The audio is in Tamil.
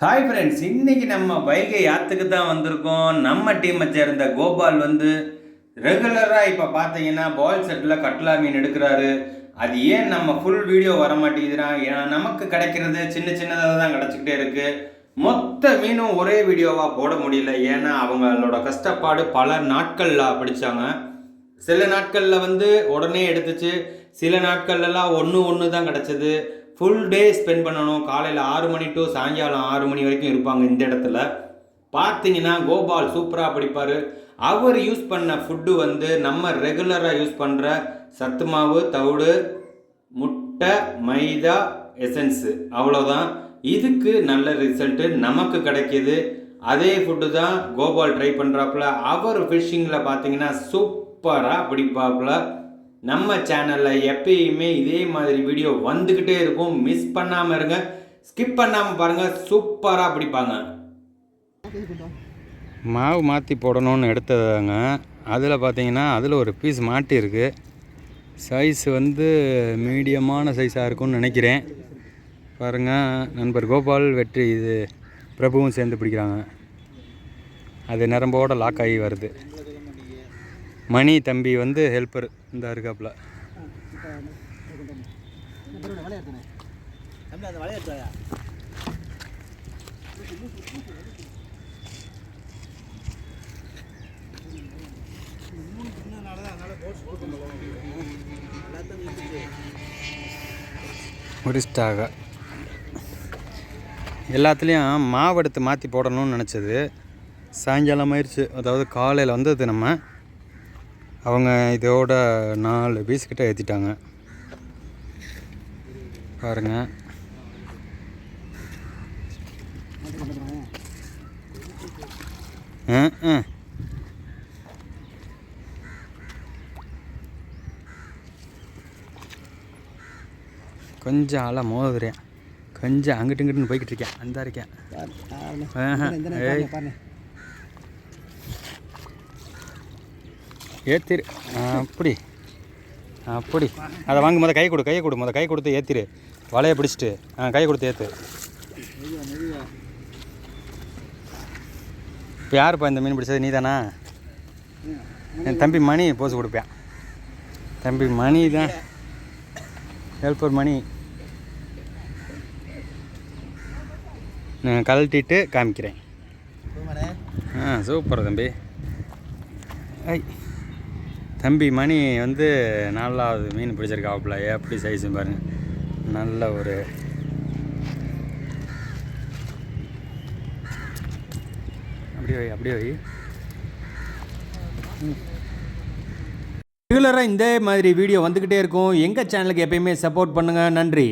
ஹாய் ஃப்ரெண்ட்ஸ் இன்னைக்கு நம்ம வைகை யாத்துக்கு தான் வந்திருக்கோம். நம்ம டீமை சேர்ந்த கோபால் வந்து ரெகுலராக இப்போ பார்த்தீங்கன்னா பால் செட்டில் கட்லா மீன் எடுக்கிறாரு. அது ஏன் நம்ம ஃபுல் வீடியோ வர மாட்டேங்குதுன்னா ஏன்னா நமக்கு கிடைக்கிறது சின்ன சின்னதாக தான் கிடச்சிக்கிட்டே இருக்குது மொத்த மீனும் ஒரே வீடியோவாக போட முடியல. ஏன்னா அவங்களோட கஷ்டப்பாடு பல நாட்களில் படித்தாங்க சில நாட்களில் வந்து உடனே எடுத்துச்சு. சில நாட்கள்லாம் ஒன்று ஒன்று தான் கிடச்சிது. ஃபுல் டே ஸ்பெண்ட் பண்ணணும். காலையில் ஆறு மணி டு சாயங்காலம் ஆறு மணி வரைக்கும் இருப்பாங்க இந்த இடத்துல. பார்த்தீங்கன்னா கோபால் சூப்பராக படிப்பார். அவர் யூஸ் பண்ண ஃபுட்டு வந்து நம்ம ரெகுலராக யூஸ் பண்ணுற சத்து மாவு தவிடு முட்டை மைதா எசன்ஸு அவ்வளோதான் இதுக்கு நல்ல ரிசல்ட்டு நமக்கு கிடைக்கிது. அதே ஃபுட்டு தான் கோபால் ட்ரை பண்ணுறாப்புல அவர் ஃபிஷ்ஷிங்கில் பார்த்தீங்கன்னா சூப்பராக பிடிப்பாப்புல. நம்ம சேனலில் எப்பயுமே இதே மாதிரி வீடியோ வந்துக்கிட்டே இருக்கும். மிஸ் பண்ணாமல் இருங்க. ஸ்கிப் பண்ணாமல் பாருங்கள் சூப்பராக பிடிப்பாங்க. மாவு மாற்றி போடணும்னு எடுத்ததாங்க. அதில் பார்த்தீங்கன்னா அதில் ஒரு பீஸ் மாட்டியிருக்கு சைஸ் வந்து மீடியமான சைஸாக இருக்கும்னு நினைக்கிறேன். பாருங்கள் நண்பர் கோபால் வெற்றி இது. பிரபுவும் சேர்ந்து பிடிக்கிறாங்க. அது நிரம்போட லாக் ஆகி வருது. மணி தம்பி வந்து ஹெல்ப்பர் இந்த இருக்காப்புல முடிச்சிட்டாக எல்லாத்துலேயும் மாவு எடுத்து மாற்றி போடணும்னு நினச்சது. சாயங்காலம் ஆயிடுச்சு அதாவது காலையில் வந்தது நம்ம. அவங்க இதோட நாலு பீஸ் கிட்ட ஏற்றிட்டாங்க பாருங்க. ஆ ஆ. கொஞ்சம் ஆளாக மோதுறேன் கொஞ்சம் அங்கிட்டு இங்கிட்டுன்னு போய்கிட்டு இருக்கேன். அந்த இருக்கேன் ஆ, அப்படி அப்படி அதை வாங்கி முத கை கொடு கையை கொடு முத கை கொடுத்து ஏத்திரு. வலையை பிடிச்சிட்டு. ஆ கை கொடுத்து ஏற்று இப்போ யாருப்பா இந்த மீன் பிடிச்சது? நீ தானா என் தம்பி மணி போஸ் கொடுப்பேன் தம்பி மணி தான். ஹெல்ப்பர் மணி. நான் கழட்டிட்டு காமிக்கிறேன். ஆ சூப்பர் தம்பி. ஐ. தம்பி மணி வந்து நாலாவது மீன் பிடிச்சிருக்காப்புல. எப்படி சைஸும் பாருங்க. நல்ல ஒரு அப்படியே வை அப்படியே வை. ரெகுலராக இந்த மாதிரி வீடியோ வந்துக்கிட்டே இருக்கும். எங்கள் சேனலுக்கு எப்பயுமே சப்போர்ட் பண்ணுங்கள் நன்றி.